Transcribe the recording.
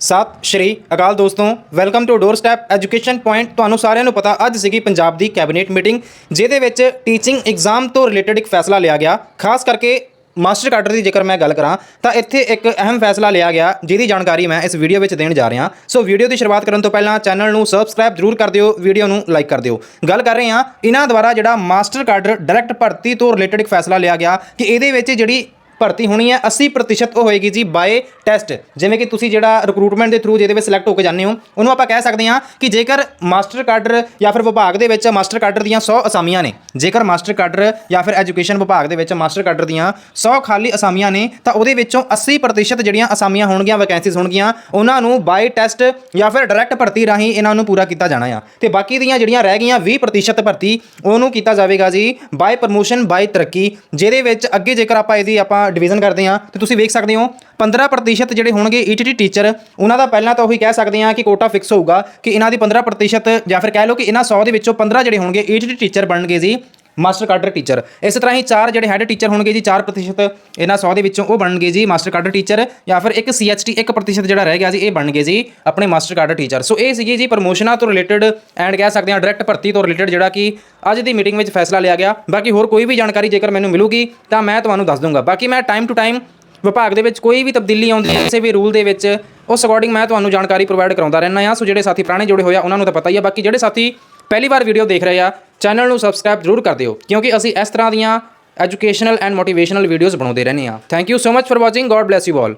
ਸਤਿ ਸ਼੍ਰੀ ਅਕਾਲ ਦੋਸਤੋ welcome to door step education point ਤੁਹਾਨੂੰ ਸਾਰਿਆਂ ਨੂੰ ਪਤਾ ਅੱਜ ਸੀਗੀ ਪੰਜਾਬ ਦੀ ਕੈਬਨਿਟ ਮੀਟਿੰਗ ਜਿਹਦੇ ਵਿੱਚ ਟੀਚਿੰਗ ਐਗਜ਼ਾਮ ਤੋਂ ਰਿਲੇਟਡ ਇੱਕ ਫੈਸਲਾ ਲਿਆ ਗਿਆ। ਖਾਸ ਕਰਕੇ ਮਾਸਟਰ ਕਾਡਰ ਦੀ ਜੇਕਰ ਮੈਂ ਗੱਲ ਕਰਾਂ, ਤਾਂ ਇੱਥੇ ਇੱਕ ਅਹਿਮ ਫੈਸਲਾ ਲਿਆ ਗਿਆ, ਜਿਹਦੀ ਜਾਣਕਾਰੀ ਮੈਂ ਇਸ ਵੀਡੀਓ ਵਿੱਚ ਦੇਣ ਜਾ ਰਿਹਾ। ਸੋ ਵੀਡੀਓ ਦੀ ਸ਼ੁਰੂਆਤ ਕਰਨ ਤੋਂ ਪਹਿਲਾਂ ਚੈਨਲ ਨੂੰ ਸਬਸਕ੍ਰਾਈਬ ਜ਼ਰੂਰ ਕਰ ਦਿਓ ਵੀਡੀਓ ਨੂੰ ਲਾਈਕ ਕਰ ਦਿਓ। ਗੱਲ ਕਰ ਰਹੇ ਹਾਂ, ਇਹਨਾਂ ਦੁਆਰਾ ਜਿਹੜਾ ਮਾਸਟਰ ਕਾਡਰ ਡਾਇਰੈਕਟ ਭਰਤੀ ਤੋਂ ਰਿਲੇਟਡ ਇੱਕ ਫੈਸਲਾ ਲਿਆ ਗਿਆ, ਕਿ ਇਹਦੇ ਵਿੱਚ ਜਿਹੜੀ ਭਰਤੀ ਹੋਣੀ ਹੈ 80% ਉਹ ਹੋਏਗੀ ਜੀ ਬਾਏ ਟੈਸਟ ਜਿਵੇਂ ਕਿ ਤੁਸੀਂ ਜਿਹੜਾ ਰਿਕਰੂਟਮੈਂਟ ਦੇ ਥਰੂ ਜਿਹਦੇ ਵਿੱਚ ਸਿਲੈਕਟ ਹੋ ਕੇ ਜਾਂਦੇ ਹੋ, ਉਹਨੂੰ ਆਪਾਂ ਕਹਿ ਸਕਦੇ ਹਾਂ ਕਿ ਜੇਕਰ ਮਾਸਟਰ ਕਾਡਰ ਜਾਂ ਫਿਰ ਵਿਭਾਗ ਦੇ ਵਿੱਚ ਮਾਸਟਰ ਕਾਡਰ ਦੀਆਂ 100 ਅਸਾਮੀਆਂ ਨੇ, ਜੇਕਰ ਮਾਸਟਰ ਕਾਡਰ ਜਾਂ ਫਿਰ ਐਜੂਕੇਸ਼ਨ ਵਿਭਾਗ ਦੇ ਵਿੱਚ ਮਾਸਟਰ ਕਾਡਰ ਦੀਆਂ 100 ਖਾਲੀ ਅਸਾਮੀਆਂ ਨੇ, ਤਾਂ ਉਹਦੇ ਵਿੱਚੋਂ 80% ਜਿਹੜੀਆਂ ਅਸਾਮੀਆਂ ਹੋਣਗੀਆਂ ਵੈਕੈਂਸੀਜ਼ ਹੋਣਗੀਆਂ, ਉਹਨਾਂ ਨੂੰ ਬਾਏ ਟੈਸਟ ਜਾਂ ਫਿਰ ਡਾਇਰੈਕਟ ਭਰਤੀ ਰਾਹੀਂ ਇਹਨਾਂ ਨੂੰ ਪੂਰਾ ਕੀਤਾ ਜਾਣਾ ਆ। ਤੇ ਬਾਕੀ ਦੀਆਂ ਜਿਹੜੀਆਂ ਰਹਿ ਗਈਆਂ 20% ਭਰਤੀ, ਉਹਨੂੰ ਕੀਤਾ ਜਾਵੇਗਾ ਜੀ ਬਾਏ ਪ੍ਰਮੋਸ਼ਨ ਬਾਏ ਤਰੱਕੀ, ਜਿਹਦੇ ਵਿੱਚ ਅੱਗੇ ਜੇਕਰ ਆਪਾਂ ਇਹਦੀ ਆਪਾਂ ਡਿਵੀਜ਼ਨ ਕਰਦੇ ਹਾਂ, ਤੇ ਤੁਸੀਂ ਵੇਖ ਸਕਦੇ ਹੋ 15% ਜਿਹੜੇ ਹੋਣਗੇ ਈਟੀਟੀ ਟੀਚਰ ਉਹਨਾਂ ਦਾ ਪਹਿਲਾਂ ਤਾਂ ਉਹੀ ਕਹਿ ਸਕਦੇ ਹਾਂ ਕਿ ਕੋਟਾ ਫਿਕਸ ਹੋਊਗਾ ਕਿ ਇਹਨਾਂ ਦੀ 15% ਜਾਂ ਫਿਰ ਕਹਿ ਲਓ ਕਿ ਇਹਨਾਂ 100 ਦੇ ਵਿੱਚੋਂ 15 ਜਿਹੜੇ ਹੋਣਗੇ ਈਟੀਟੀ ਟੀਚਰ ਬਣਨਗੇ ਜੀ। Master cadre teacher. ਇਸ ਤਰ੍ਹਾਂ ਹੀ ਚਾਰ ਜਿਹੜੇ ਹੈਡ ਟੀਚਰ ਹੋਣਗੇ ਜੀ 4% ਇਹਨਾਂ 100 ਦੇ ਵਿੱਚੋਂ ਉਹ ਬਣਨਗੇ ਜੀ, ਮਾਸਟਰ ਕਾਡਰ ਟੀਚਰ ਜਾਂ ਫਿਰ ਇੱਕ ਸੀਐਚਟੀ 1% ਜਿਹੜਾ ਰਹਿ ਗਿਆ ਜੀ, ਇਹ ਬਣਨਗੇ ਜੀ, ਆਪਣੇ ਮਾਸਟਰ ਕਾਡਰ ਟੀਚਰ। ਸੋ ਇਹ ਸੀਗੀ ਜੀ ਪ੍ਰਮੋਸ਼ਨਾਂ ਤੋਂ ਰਿਲੇਟਡ ਐਂਡ ਕਹਿ ਸਕਦੇ ਹਾਂ ਡਾਇਰੈਕਟ ਭਰਤੀ ਤੋਂ ਰਿਲੇਟਡ ਜਿਹੜਾ ਕਿ ਅੱਜ ਦੀ ਮੀਟਿੰਗ ਵਿੱਚ ਫੈਸਲਾ ਲਿਆ ਗਿਆ। ਬਾਕੀ ਹੋਰ ਕੋਈ ਵੀ ਜਾਣਕਾਰੀ ਜੇਕਰ ਮੈਨੂੰ ਮਿਲੂਗੀ, ਤਾਂ ਮੈਂ ਤੁਹਾਨੂੰ ਦੱਸ ਦੂੰਗਾ। ਬਾਕੀ ਮੈਂ ਟਾਈਮ ਟੂ ਟਾਈਮ ਵਿਭਾਗ ਦੇ ਵਿੱਚ ਕੋਈ ਵੀ ਤਬਦੀਲੀ ਆਉਂਦੀ ਹੈ, ਕਿਸੇ ਵੀ ਰੂਲ ਦੇ ਵਿੱਚ, ਉਸ ਅਕੋਰਡਿੰਗ ਮੈਂ ਤੁਹਾਨੂੰ ਜਾਣਕਾਰੀ ਪ੍ਰੋਵਾਈਡ ਕਰਾਉਂਦਾ ਰਹਿਣਾ ਆ। ਸੋ ਜਿਹੜੇ ਸਾਥੀ ਪੁਰਾਣੇ ਜੁੜੇ ਹੋਏ ਆ, ਉਹਨਾਂ ਨੂੰ ਤਾਂ ਪਤਾ ਹੀ ਆ। ਬਾਕੀ ਜਿਹੜੇ ਸਾਥੀ ਪਹਿਲੀ ਵਾਰ ਵੀਡੀਓ ਦੇਖ ਰਹੇ ਆ ਚੈਨਲ ਨੂੰ ਸਬਸਕ੍ਰਾਈਬ ਜ਼ਰੂਰ ਕਰ ਦਿਓ, ਕਿਉਂਕਿ ਅਸੀਂ ਇਸ ਤਰ੍ਹਾਂ ਦੀਆਂ ਐਜੂਕੇਸ਼ਨਲ ਐਂਡ ਮੋਟੀਵੇਸ਼ਨਲ ਵੀਡੀਓਜ਼ ਬਣਾਉਂਦੇ ਰਹਿੰਦੇ ਆ thank you so much for watching God bless you all